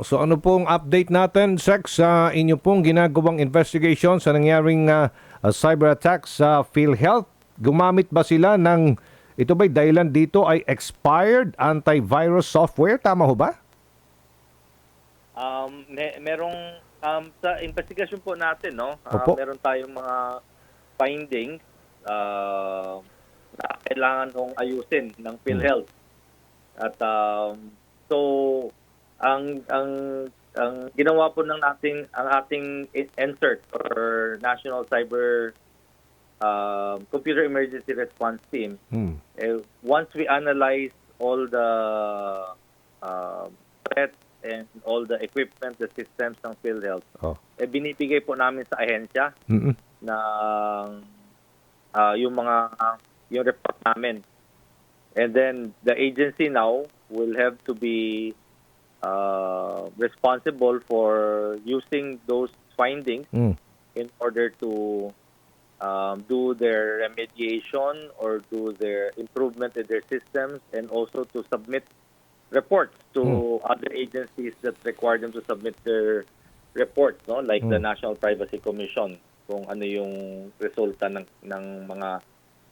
So ano pong update natin, Sec, sa inyo pong ginagawang investigation sa nangyaring ah, cyber attack sa PhilHealth? Gumamit ba sila ng, ito ba'y dahilan dito ay expired antivirus software? Tama ho ba? Um, me- merong um, sa investigation po natin, no? Opo. meron tayong mga findings ah, na kailangan nung ayusin ng PhilHealth. At um, so ang ang ang ginawa po ng nating ang ating NCERT or National Cyber um, Computer Emergency Response Team Hmm. eh, once we analyze all the um, threats and all the equipment, the systems ng PhilHealth, Oh. eh, binibigay po namin sa ahensya Mm-mm. ng ah, yung mga yung report namin. And then the agency now will have to be uh, responsible for using those findings Mm. in order to um, do their remediation or do their improvement in their systems and also to submit reports to other agencies that require them to submit their reports no like the National Privacy Commission kung ano yung resulta ng ng mga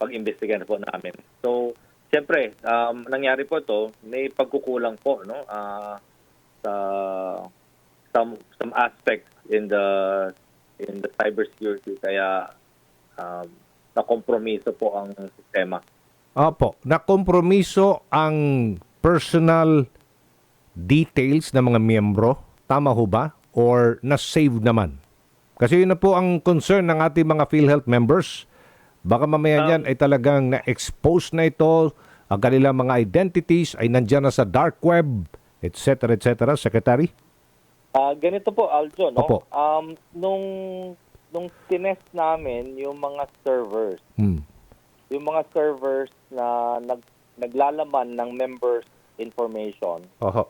pag-imbestigahan po namin. So, siyempre, um, nangyari po to, may pagkukulang po no ah, sa some some aspects in the in the cybersecurity kaya um, nakompromiso po ang sistema. Opo, nakompromiso ang personal details ng mga miyembro. Tama ho ba? Or na-save naman? Kasi yun na po ang concern ng ating mga PhilHealth members. Baka mamaya yan ay talagang na-expose na ito, ang kanilang mga identities ay nandyan na sa dark web, etc. etc. Secretary? Ah, ganito po Aljo, no? Opo. Um nung nung tinest namin yung mga servers, Hmm. yung mga servers na nag naglalaman ng members information, Oho.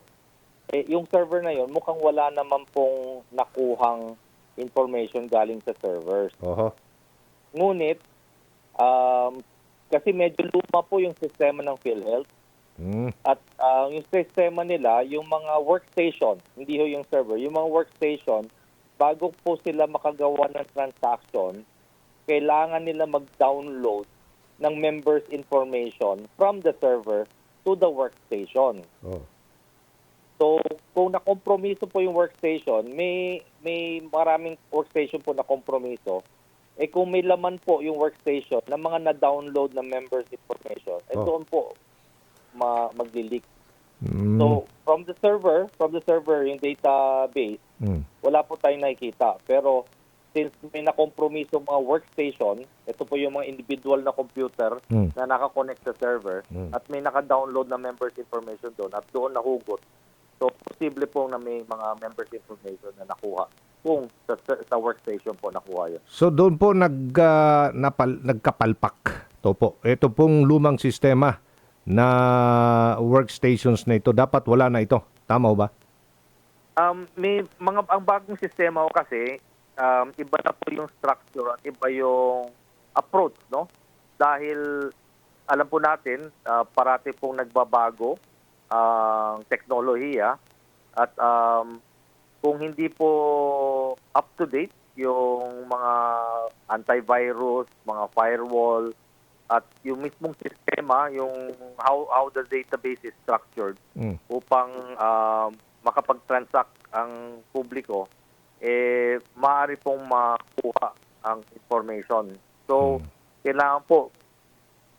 eh, yung server na yon mukhang wala naman pong nakuhang information galing sa servers. Oho. Ngunit um kasi medyo luma po yung sistema ng PhilHealth At ah, yung sistema nila, yung mga workstation, hindi ho yung server, yung mga workstation, bago po sila makagawa ng transaction, kailangan nila mag-download ng members information from the server to the workstation. Oh. So, kung nakompromiso po yung workstation, may may maraming workstation po na kompromiso. Eh kung may laman po yung workstation ng mga na-download na members information, eh Oh. doon po ma magli-leak. Hmm. So, from the server, from the server, yung database, Hmm. wala po tayong nakikita. Pero since may nakompromiso mga workstation, ito po yung mga individual na computer Hmm. na nakakonect sa server Hmm. at may naka-download na members information doon at doon nahugot. So, posible po na may mga members information na nakuha kung sa, sa, workstation po nakuha yun. So doon po nag, ah, napal, nagkapalpak. To po. Ito pong lumang sistema na workstations na ito. Dapat wala na ito. Tama ba? Um, may mga ang bagong sistema ko kasi um, iba na po yung structure at iba yung approach, no? Dahil alam po natin ah, parati pong nagbabago ang teknolohiya at um, kung hindi po up to date yung mga antivirus, mga firewall at yung mismong sistema, yung how how the database is structured Mm. upang um, makapag-transact ang publiko, eh, maaari pong makuha ang information. So, kailangan po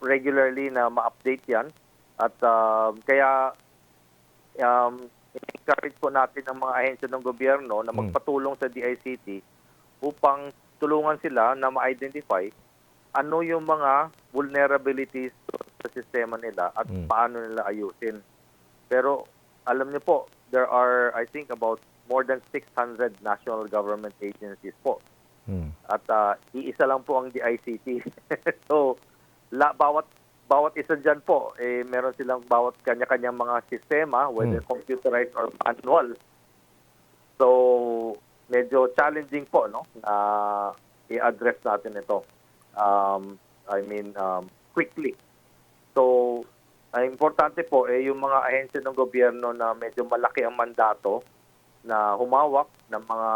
regularly na ma-update yan. At um, kaya, um, encourage po natin ang mga ahensya ng gobyerno na magpatulong sa DICT upang tulungan sila na ma-identify ano yung mga vulnerabilities sa sistema nila at Mm. paano nila ayusin. Pero alam niyo po, there are I think about more than 600 national government agencies po. Mm. At ah, iisa lang po ang DICT. so la, bawat bawat isa diyan po eh meron silang bawat kanya-kanyang mga sistema whether Mm. computerized or manual. So medyo challenging po no na i-address natin ito. Um I mean um quickly. So ang importante po eh yung mga ahensya ng gobyerno na medyo malaki ang mandato na humawak ng mga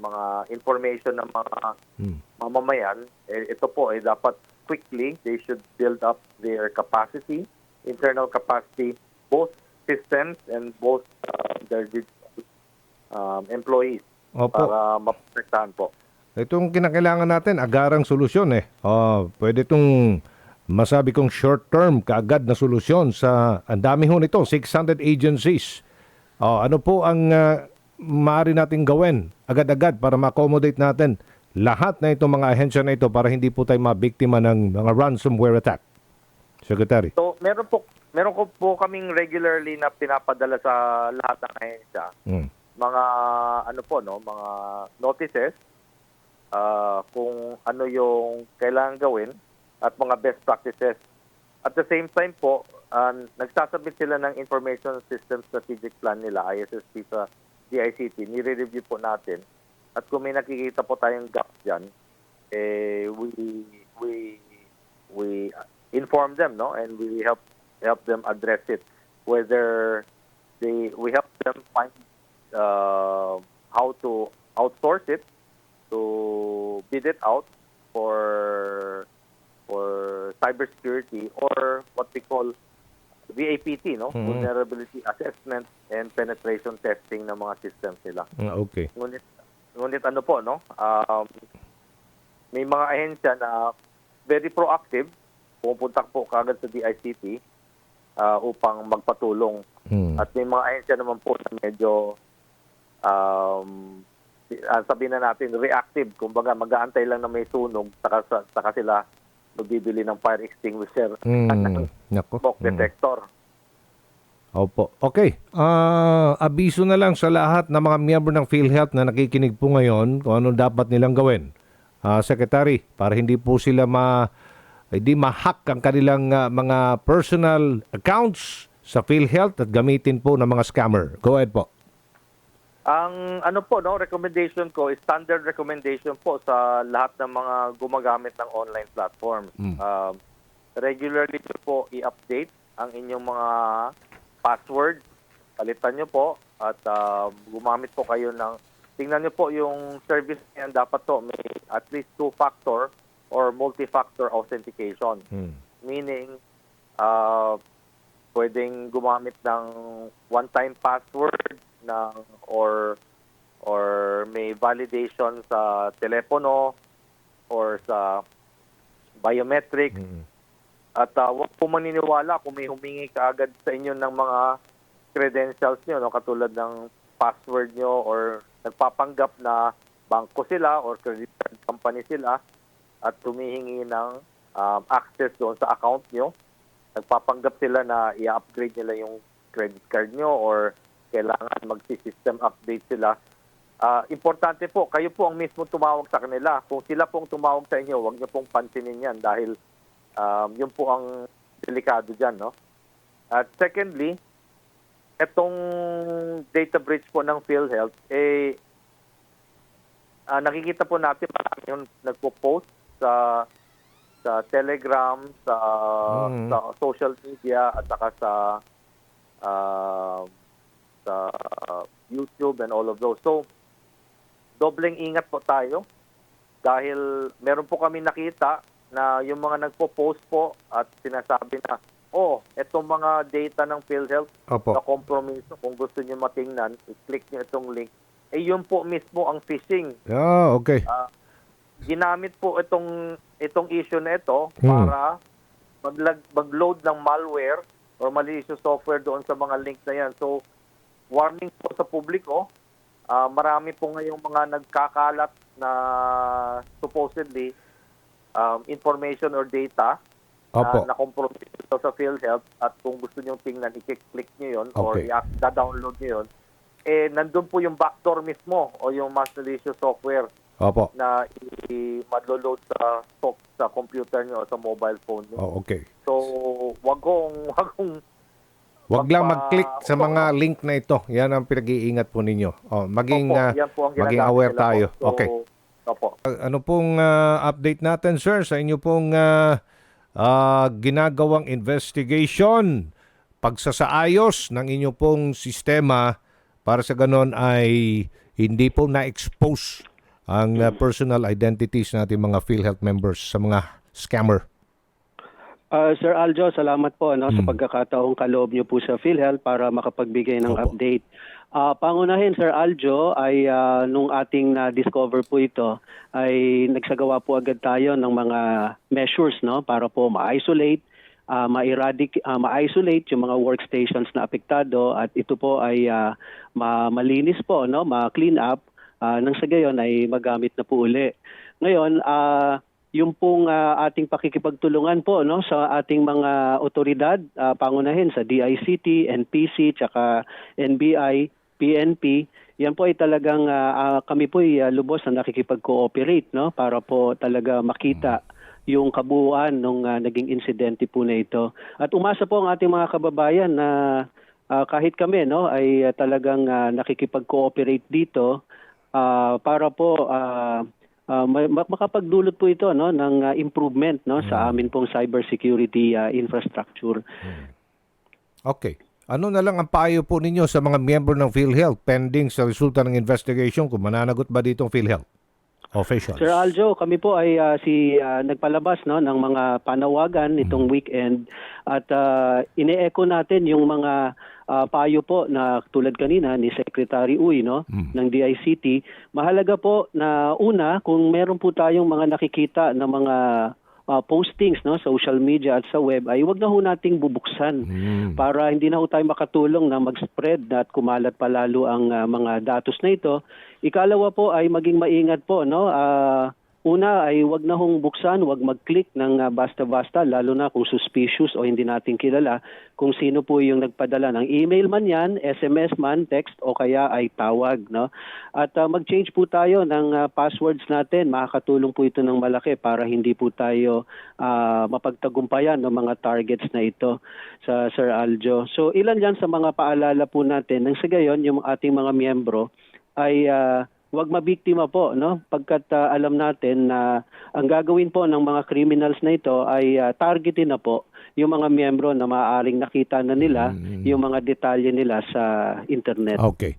mga information ng mga Hmm. mamamayan, eh, ito po ay dapat quickly, they should build up their capacity, internal capacity, both systems and both uh, their um, employees Opo. para maprotektahan po. Itong kinakailangan natin, agarang solusyon eh. Oh, pwede itong masabi kong short term, kaagad na solusyon sa ang dami ho nito, 600 agencies. Oh, ano po ang uh, maaari nating gawin agad-agad para ma-accommodate natin lahat na itong mga ahensya na ito para hindi po tayo mabiktima ng mga ransomware attack? Secretary. So, meron po meron ko po kaming regularly na pinapadala sa lahat ng ahensya Mm. mga ano po no, mga notices ah, kung ano yung kailangan gawin at mga best practices. At the same time po, ah, nagsasubmit sila ng Information System Strategic Plan nila, ISSP sa DICT. Nire-review po natin. At kung may nakikita po tayong gap dyan, eh, we, we, we inform them, no? And we help help them address it. Whether they, we help them find uh, how to outsource it, to bid it out for for cybersecurity or what we call VAPT, no? Mhm. Vulnerability Assessment and Penetration Testing ng mga systems nila. Ah, okay. Ngunit, ngunit ano po, no? Um, may mga ahensya na very proactive, pumupunta po kagad sa DICT uh, upang magpatulong. Hmm. At may mga ahensya naman po na medyo um, ah, sabihin na natin reactive. Kumbaga, mag-aantay lang na may sunog saka, sa- saka sila magbibili ng fire extinguisher at ng Hmm. Nako. smoke Hmm. detector. Opo. Okay. Ah, abiso na lang sa lahat ng mga miyembro ng PhilHealth na nakikinig po ngayon kung ano dapat nilang gawin. Ah, Secretary, para hindi po sila ma hindi ma-hack ang kanilang ah, mga personal accounts sa PhilHealth at gamitin po ng mga scammer. Go ahead po. Ang ano po, no, recommendation ko, is standard recommendation po sa lahat ng mga gumagamit ng online platform. Mm. Um, regularly po i-update ang inyong mga password. Palitan nyo po at um, gumamit po kayo ng, tingnan nyo po yung service na yan, dapat to may at least two-factor or multi-factor authentication. Hmm. Meaning, uh, pwedeng gumamit ng one-time password ng or or may validation sa telepono or sa biometric Mm. at uh, huwag po maniniwala kung may humingi kaagad sa inyo ng mga credentials nyo, no? katulad ng password nyo or nagpapanggap na bangko sila or credit card company sila at humihingi ng um, access doon sa account nyo. Nagpapanggap sila na i-upgrade nila yung credit card nyo or kailangan mag-system update sila. Ah, importante po, kayo po ang mismo tumawag sa kanila. Kung sila pong tumawag sa inyo, huwag niyo pong pansinin yan dahil um, yun po ang delikado dyan. No? At secondly, itong data breach po ng PhilHealth, eh, ah, nakikita po natin marami yung nagpo-post sa sa Telegram, sa Mhm. sa social media at saka sa ah, sa YouTube and all of those. So, dobleng ingat po tayo dahil meron po kami nakita na yung mga nagpo-post po at sinasabi na, oh, itong mga data ng PhilHealth Opo. na kompromiso, kung gusto niyo matingnan, i-click niyo itong link. Eh, yun po mismo ang phishing. Ah, okay. Ah, ginamit po itong itong issue na ito Hmm. para maglag, mag-load ng malware or malicious software doon sa mga link na yan. So, warning po sa publiko, ah, marami po ngayong mga nagkakalat na supposedly um, information or data Opo. na, na kompromiso sa PhilHealth at kung gusto niyo tingnan, i-click niyo yun or Okay. i-download niyo yun, eh, nandun po yung backdoor mismo o yung mass malicious software Opo. na i-load sa sa computer niyo o sa mobile phone niyo. Oh, okay. So, wag kong wag kong Wag lang mag-click sa mga link na ito. Yan ang pinag-iingat po ninyo. Oh, maging Opo, ah, yan po ang maging aware tayo. po. So, Okay. Opo. Ano pong ah, update natin, sir, sa inyo pong ah, ah, ginagawang investigation, pagsasaayos ng inyo pong sistema para sa ganon ay hindi po na-expose ang uh, personal identities natin mga PhilHealth members sa mga scammer. Ah, Sir Aljo, salamat po no, sa Mm. pagkakataong kaloob niyo po sa PhilHealth para makapagbigay ng Opo. update. Ah, pangunahin, Sir Aljo, ay ah, nung ating na-discover po ito, ay nagsagawa po agad tayo ng mga measures no, para po ma-isolate, ah, ma-eradic- ah, ma-isolate yung mga workstations na apektado at ito po ay ah, ma- malinis po, no, ma-clean up, ah, nang sa gayon ay magamit na po uli. Ngayon, ah, yung pong ah, ating pakikipagtulungan po no sa ating mga otoridad ah, pangunahin sa DICT, NPC, tsaka NBI, PNP, yan po ay talagang ah, ah, kami po ay ah, lubos na nakikipag-cooperate no para po talaga makita yung kabuuan ng naging insidente po na ito. At umasa po ang ating mga kababayan na ah, kahit kami no ay ah, talagang ah, nakikipag-cooperate dito ah, para po ah, ma- makapagdulot po ito no ng ah, improvement no sa amin pong cybersecurity ah, infrastructure. Okay. Ano na lang ang payo po ninyo sa mga miyembro ng PhilHealth pending sa resulta ng investigation kung mananagot ba ditong PhilHealth officials? Sir Aljo, kami po ay ah, si ah, nagpalabas no ng mga panawagan nitong weekend at ah, ine-echo natin yung mga ah, payo po na tulad kanina ni Secretary Uy no Mm. ng DICT. Mahalaga po na una kung meron po tayong mga nakikita na mga ah, postings no social media at sa web ay wag na ho nating bubuksan Hmm. para hindi na ho tayo makatulong na mag-spread at kumalat pa lalo ang ah, mga datos na ito. Ikalawa po ay maging maingat po no. Ah, una ay wag na hong buksan, wag mag-click ng ah, basta-basta lalo na kung suspicious o hindi natin kilala kung sino po yung nagpadala ng email man yan, SMS man, text o kaya ay tawag no. At ah, mag-change po tayo ng ah, passwords natin. Makakatulong po ito ng malaki para hindi po tayo ah, mapagtagumpayan ng mga targets na ito sa Sir Aljo. So ilan yan sa mga paalala po natin nang sa gayon yung ating mga miyembro ay ah, wag mabiktima po no pagkat ah, alam natin na ang gagawin po ng mga criminals na ito ay ah, targetin na po yung mga miyembro na maaaring nakita na nila yung mga detalye nila sa internet. Okay.